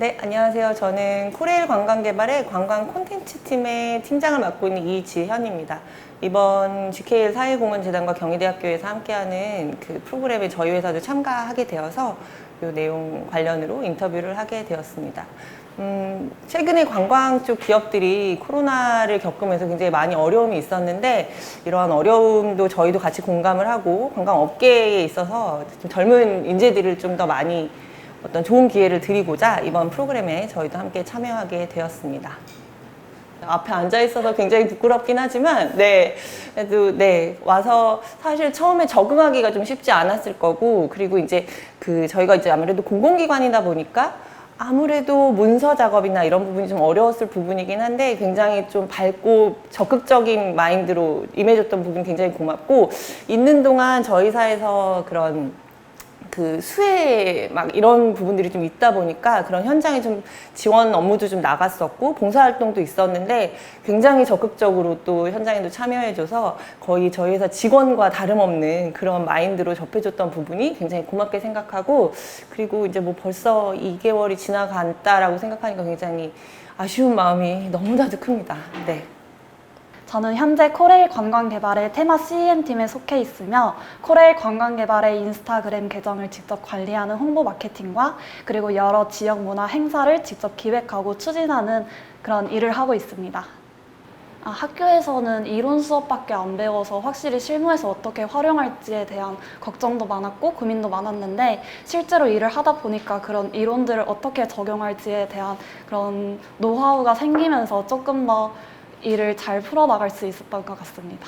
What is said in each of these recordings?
네, 안녕하세요. 저는 코레일 관광개발의 관광 콘텐츠 팀의 팀장을 맡고 있는 이지현입니다. 이번 GKL 사회공헌재단과 경희대학교에서 함께하는 그 프로그램에 저희 회사도 참가하게 되어서 이 내용 관련으로 인터뷰를 하게 되었습니다. 음, 최근에 관광 쪽 기업들이 코로나를 겪으면서 굉장히 많이 어려움이 있었는데 이러한 어려움도 저희도 같이 공감을 하고 관광 업계에 있어서 좀 젊은 인재들을 좀 더 많이 어떤 좋은 기회를 드리고자 이번 프로그램에 저희도 함께 참여하게 되었습니다. 앞에 앉아 있어서 굉장히 부끄럽긴 하지만, 네, 그래도 네 와서 사실 처음에 적응하기가 좀 쉽지 않았을 거고, 그리고 이제 그 저희가 이제 아무래도 공공기관이다 보니까 아무래도 문서 작업이나 이런 부분이 좀 어려웠을 부분이긴 한데 굉장히 좀 밝고 적극적인 마인드로 임해줬던 부분 굉장히 고맙고 있는 동안 저희 회사에서 그런 그 수혜 막 이런 부분들이 좀 있다 보니까 그런 현장에 좀 지원 업무도 좀 나갔었고 봉사활동도 있었는데 굉장히 적극적으로 또 현장에도 참여해줘서 거의 저희 회사 직원과 다름없는 그런 마인드로 접해줬던 부분이 굉장히 고맙게 생각하고 그리고 이제 뭐 벌써 2개월이 지나간다라고 생각하니까 굉장히 아쉬운 마음이 너무나도 큽니다. 네. 저는 현재 코레일 관광개발의 테마 CEM팀에 속해 있으며 코레일 관광개발의 인스타그램 계정을 직접 관리하는 홍보 마케팅과 그리고 여러 지역 문화 행사를 직접 기획하고 추진하는 그런 일을 하고 있습니다. 아, 학교에서는 이론 수업밖에 안 배워서 확실히 실무에서 어떻게 활용할지에 대한 걱정도 많았고 고민도 많았는데 실제로 일을 하다 보니까 그런 이론들을 어떻게 적용할지에 대한 그런 노하우가 생기면서 조금 더 일을 잘 풀어나갈 수 있었던 것 같습니다.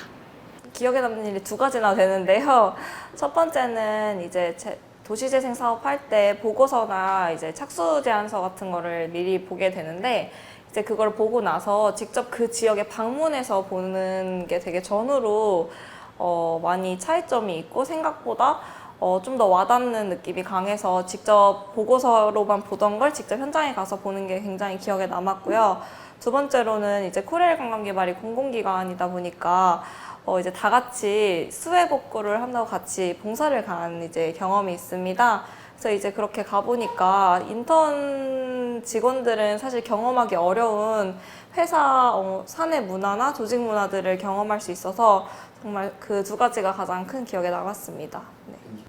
기억에 남는 일이 두 가지나 되는데요. 첫 번째는 이제 제- 도시재생 사업 할 때 보고서나 이제 착수 제안서 같은 거를 미리 보게 되는데 이제 그걸 보고 나서 직접 그 지역에 방문해서 보는 게 되게 전후로 어, 많이 차이점이 있고 생각보다 어, 좀 더 와닿는 느낌이 강해서 직접 보고서로만 보던 걸 직접 현장에 가서 보는 게 굉장히 기억에 남았고요. 두 번째로는 이제 코레일 관광개발이 공공기관이다 보니까 어, 이제 다 같이 수해 복구를 한다고 같이 봉사를 간 이제 경험이 있습니다. 그래서 이제 그렇게 가보니까 인턴 직원들은 사실 경험하기 어려운 회사 어, 사내 문화나 조직 문화들을 경험할 수 있어서 정말 그 두 가지가 가장 큰 기억에 남았습니다.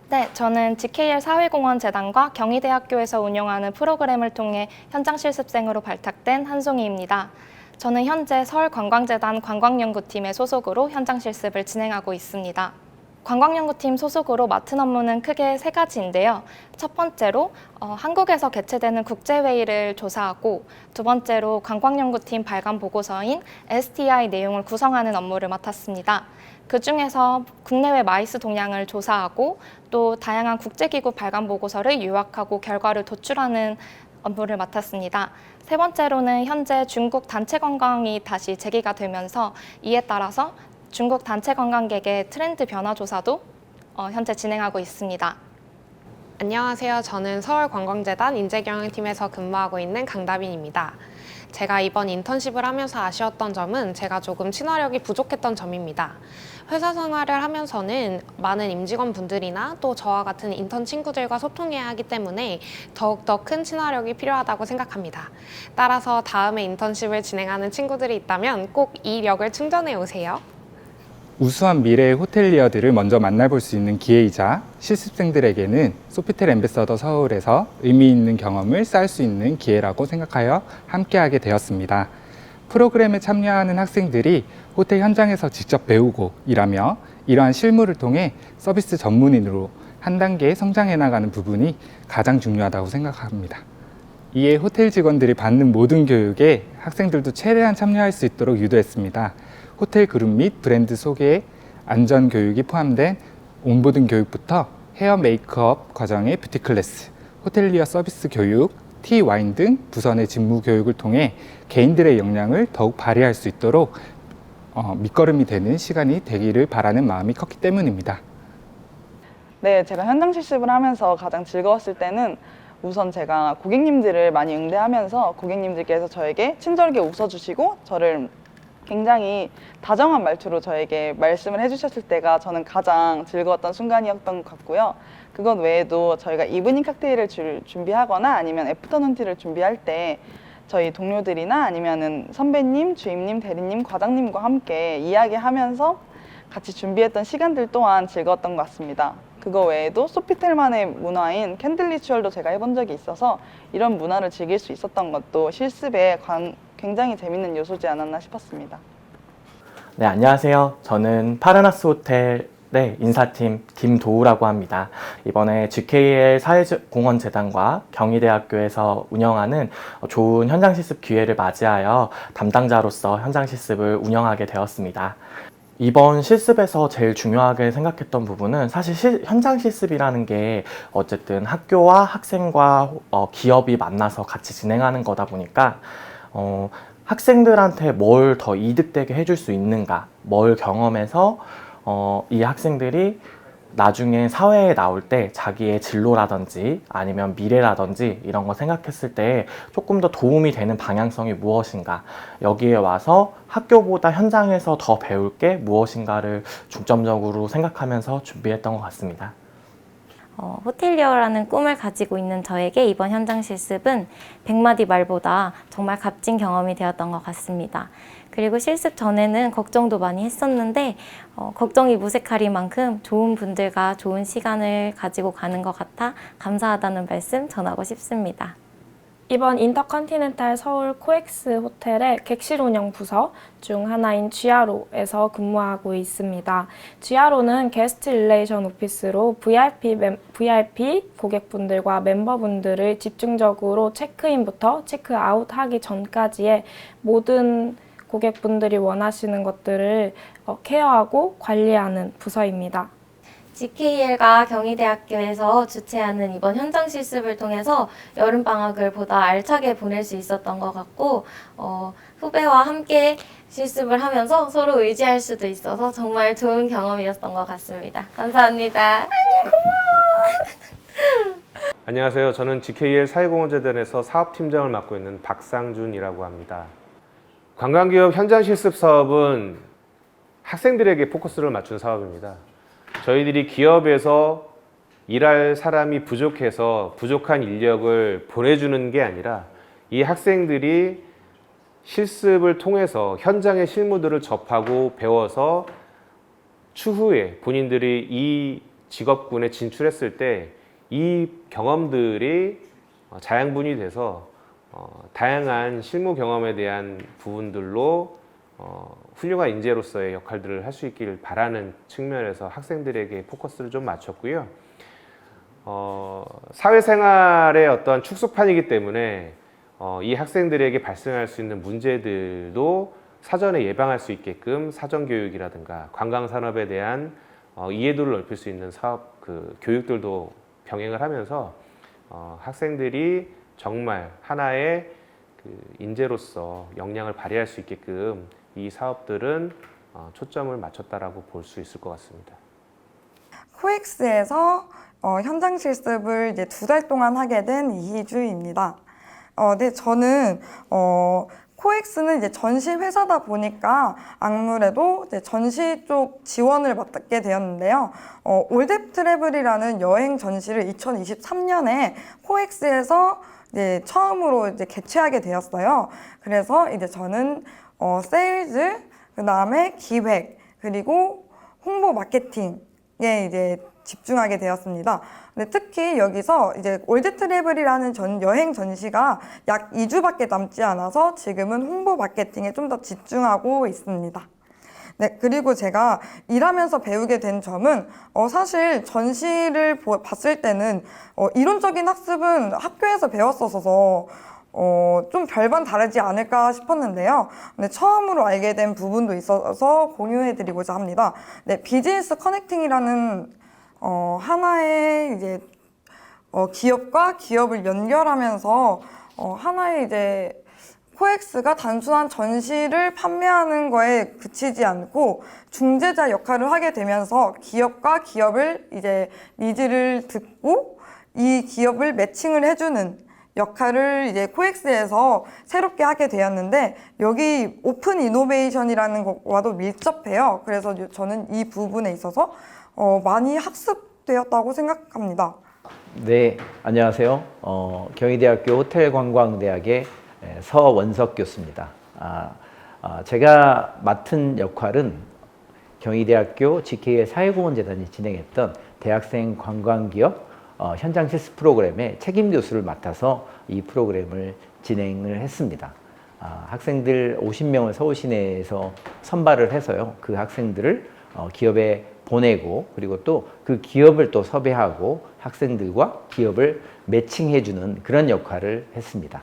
네. 네, 저는 GKL 사회공헌 재단과 경희대학교에서 운영하는 프로그램을 통해 현장 실습생으로 발탁된 한송이입니다. 저는 현재 서울관광재단 관광연구팀의 소속으로 현장 실습을 진행하고 있습니다. 관광연구팀 소속으로 맡은 업무는 크게 세 가지인데요. 첫 번째로 어, 한국에서 개최되는 국제회의를 조사하고 두 번째로 관광연구팀 발간 보고서인 STI 내용을 구성하는 업무를 맡았습니다. 그 중에서 국내외 마이스 동향을 조사하고 또 다양한 국제기구 발간 보고서를 요약하고 결과를 도출하는 업무를 맡았습니다. 세 번째로는 현재 중국 단체 관광이 다시 재개가 되면서 이에 따라서 중국 단체 관광객의 트렌드 변화 조사도 어, 현재 진행하고 있습니다. 안녕하세요. 저는 서울관광재단 인재경영팀에서 근무하고 있는 강다빈입니다. 제가 이번 인턴십을 하면서 아쉬웠던 점은 제가 조금 친화력이 부족했던 점입니다. 회사 생활을 하면서는 많은 임직원 분들이나 또 저와 같은 인턴 친구들과 소통해야 하기 때문에 더욱더 큰 친화력이 필요하다고 생각합니다. 따라서 다음에 인턴십을 진행하는 친구들이 있다면 꼭 이 력을 충전해 오세요. 우수한 미래의 호텔리어들을 먼저 만나볼 수 있는 기회이자 실습생들에게는 소피텔 엠베서더 서울에서 의미 있는 경험을 쌓을 수 있는 기회라고 생각하여 함께하게 되었습니다. 프로그램에 참여하는 학생들이 호텔 현장에서 직접 배우고 일하며 이러한 실무를 통해 서비스 전문인으로 한 단계 성장해 나가는 부분이 가장 중요하다고 생각합니다. 이에 호텔 직원들이 받는 모든 교육에 학생들도 최대한 참여할 수 있도록 유도했습니다. 호텔 그룹 및 브랜드 소개, 안전 교육이 포함된 온보딩 교육부터 헤어 메이크업 과정의 뷰티 클래스, 호텔리어 서비스 교육, 티, 와인 등 부선의 직무 교육을 통해 개인들의 역량을 더욱 발휘할 수 있도록 어, 밑거름이 되는 시간이 되기를 바라는 마음이 컸기 때문입니다. 네, 제가 현장 실습을 하면서 가장 즐거웠을 때는 우선 제가 고객님들을 많이 응대하면서 고객님들께서 저에게 친절하게 웃어주시고 저를 굉장히 다정한 말투로 저에게 말씀을 해주셨을 때가 저는 가장 즐거웠던 순간이었던 것 같고요. 그것 외에도 저희가 이브닝 칵테일을 줄- 준비하거나 아니면 애프터눈 티를 준비할 때 저희 동료들이나 아니면은 선배님, 주임님, 대리님, 과장님과 함께 이야기하면서 같이 준비했던 시간들 또한 즐거웠던 것 같습니다. 그거 외에도 소피텔만의 문화인 캔들 리추얼도 제가 해본 적이 있어서 이런 문화를 즐길 수 있었던 것도 실습에 관- 굉장히 재밌는 요소지 않았나 싶었습니다. 네, 안녕하세요. 저는 파르나스 호텔의 인사팀 김도우라고 합니다. 이번에 GKL 사회공헌재단과 경희대학교에서 운영하는 좋은 현장 실습 기회를 맞이하여 담당자로서 현장 실습을 운영하게 되었습니다. 이번 실습에서 제일 중요하게 생각했던 부분은 사실 실- 현장 실습이라는 게 어쨌든 학교와 학생과 어, 기업이 만나서 같이 진행하는 거다 보니까 어, 학생들한테 뭘 더 이득되게 해줄 수 있는가, 뭘 경험해서 어, 이 학생들이 나중에 사회에 나올 때 자기의 진로라든지 아니면 미래라든지 이런 거 생각했을 때 조금 더 도움이 되는 방향성이 무엇인가 여기에 와서 학교보다 현장에서 더 배울 게 무엇인가를 중점적으로 생각하면서 준비했던 것 같습니다. 어, 호텔리어라는 꿈을 가지고 있는 저에게 이번 현장 실습은 100마디 말보다 정말 값진 경험이 되었던 것 같습니다. 그리고 실습 전에는 걱정도 많이 했었는데 어, 걱정이 무색할 만큼 좋은 분들과 좋은 시간을 가지고 가는 것 같아 감사하다는 말씀 전하고 싶습니다. 이번 인터컨티넨탈 서울 코엑스 호텔의 객실 운영 부서 중 하나인 GRO에서 근무하고 있습니다. GRO는 게스트 릴레이션 오피스로 VIP, 멤- VIP 고객분들과 멤버분들을 집중적으로 체크인부터 체크아웃 하기 전까지의 모든 고객분들이 원하시는 것들을 어, 케어하고 관리하는 부서입니다. GKL과 경희대학교에서 주최하는 이번 현장 실습을 통해서 여름 방학을 보다 알차게 보낼 수 있었던 것 같고, 어, 후배와 함께 실습을 하면서 서로 의지할 수도 있어서 정말 좋은 경험이었던 것 같습니다. 감사합니다. 안녕하세요. 저는 GKL 사회공헌재단에서 사업팀장을 맡고 있는 박상준이라고 합니다. 관광기업 현장 실습 사업은 학생들에게 포커스를 맞춘 사업입니다. 저희들이 기업에서 일할 사람이 부족해서 부족한 인력을 보내주는 게 아니라 이 학생들이 실습을 통해서 현장의 실무들을 접하고 배워서 추후에 본인들이 이 직업군에 진출했을 때 이 경험들이 어, 자양분이 돼서 어, 다양한 실무 경험에 대한 부분들로 어, 훌륭한 인재로서의 역할들을 할 수 있기를 바라는 측면에서 학생들에게 포커스를 좀 맞췄고요. 어, 사회생활의 어떤 축소판이기 때문에 어, 이 학생들에게 발생할 수 있는 문제들도 사전에 예방할 수 있게끔 사전 교육이라든가 관광 산업에 대한 어, 이해도를 넓힐 수 있는 사업 그 교육들도 병행을 하면서 어, 학생들이 정말 하나의 그 인재로서 역량을 발휘할 수 있게끔 이 사업들은 어, 초점을 맞췄다라고 볼 수 있을 것 같습니다. 코엑스에서 어, 현장 실습을 이제 두 달 동안 하게 된 이희주입니다. 어, 네, 저는 어, 코엑스는 이제 전시 회사다 보니까 아무래도 이제 전시 쪽 지원을 맡게 되었는데요. 어, 올뎁 트래블이라는 여행 전시를 2023년에 코엑스에서 이제 처음으로 이제 개최하게 되었어요. 그래서 이제 저는 어, 세일즈, 그 다음에 기획, 그리고 홍보 마케팅에 이제 집중하게 되었습니다. 근데 특히 여기서 이제 올드 트래블이라는 전 여행 전시가 약 2주밖에 남지 않아서 지금은 홍보 마케팅에 좀 더 집중하고 있습니다. 네, 그리고 제가 일하면서 배우게 된 점은 어, 사실 전시를 보- 봤을 때는 어, 이론적인 학습은 학교에서 배웠어서 어, 좀 별반 다르지 않을까 싶었는데요. 근데 처음으로 알게 된 부분도 있어서 공유해드리고자 합니다. 네, 비즈니스 커넥팅이라는 어, 하나의 이제 어, 기업과 기업을 연결하면서 어, 하나의 이제 코엑스가 단순한 전시를 판매하는 거에 그치지 않고 중재자 역할을 하게 되면서 기업과 기업을 이제 니즈를 듣고 이 기업을 매칭을 해주는 역할을 이제 코엑스에서 새롭게 하게 되었는데 여기 오픈 이노베이션이라는 것과도 밀접해요. 그래서 저는 이 부분에 있어서 어, 많이 학습되었다고 생각합니다. 네, 안녕하세요. 어, 경희대학교 호텔관광대학의 에, 서원석 교수입니다. 아, 아, 제가 맡은 역할은 경희대학교 GK의 사회공헌재단이 진행했던 대학생 관광기업 어, 현장 실습 프로그램의 책임 교수를 맡아서 이 프로그램을 진행을 했습니다. 아, 학생들 50명을 서울 시내에서 선발을 해서요. 그 학생들을 어, 기업에 보내고 그리고 또 그 기업을 또 섭외하고 학생들과 기업을 매칭해 주는 그런 역할을 했습니다.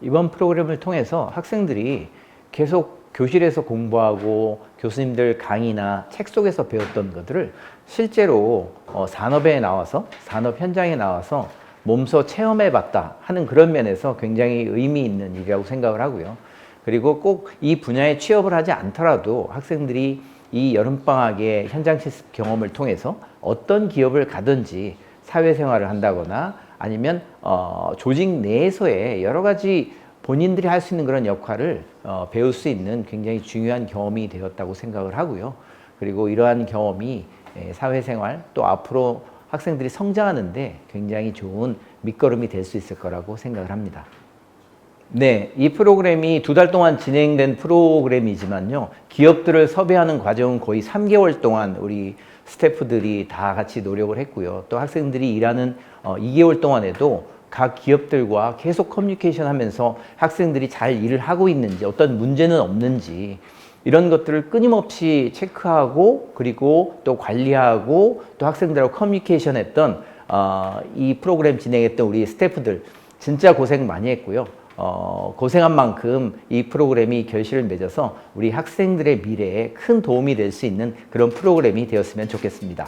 이번 프로그램을 통해서 학생들이 계속 교실에서 공부하고 교수님들 강의나 책 속에서 배웠던 것들을 실제로 어, 산업에 나와서 산업 현장에 나와서 몸소 체험해 봤다 하는 그런 면에서 굉장히 의미 있는 일이라고 생각을 하고요. 그리고 꼭 이 분야에 취업을 하지 않더라도 학생들이 이 여름방학의 현장 실습 경험을 통해서 어떤 기업을 가든지 사회생활을 한다거나 아니면 어, 조직 내에서의 여러 가지 본인들이 할 수 있는 그런 역할을 어, 배울 수 있는 굉장히 중요한 경험이 되었다고 생각을 하고요. 그리고 이러한 경험이 에, 사회생활 또 앞으로 학생들이 성장하는데 굉장히 좋은 밑거름이 될 수 있을 거라고 생각을 합니다. 네, 이 프로그램이 두 달 동안 진행된 프로그램이지만요. 기업들을 섭외하는 과정은 거의 3개월 동안 우리 스태프들이 다 같이 노력을 했고요. 또 학생들이 일하는 어, 2개월 동안에도 각 기업들과 계속 커뮤니케이션 하면서 학생들이 잘 일을 하고 있는지 어떤 문제는 없는지 이런 것들을 끊임없이 체크하고 그리고 또 관리하고 또 학생들하고 커뮤니케이션 했던 어, 이 프로그램 진행했던 우리 스태프들 진짜 고생 많이 했고요. 어, 고생한 만큼 이 프로그램이 결실을 맺어서 우리 학생들의 미래에 큰 도움이 될 수 있는 그런 프로그램이 되었으면 좋겠습니다.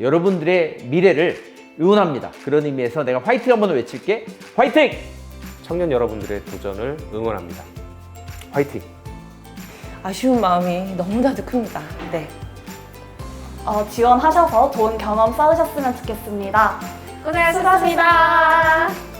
여러분들의 미래를 응원합니다. 그런 의미에서 내가 화이팅 한번 외칠게. 화이팅! 청년 여러분들의 도전을 응원합니다. 화이팅! 아쉬운 마음이 너무나도 큽니다. 네. 어, 지원하셔서 좋은 경험 쌓으셨으면 좋겠습니다. 고생하셨습니다. 고마워.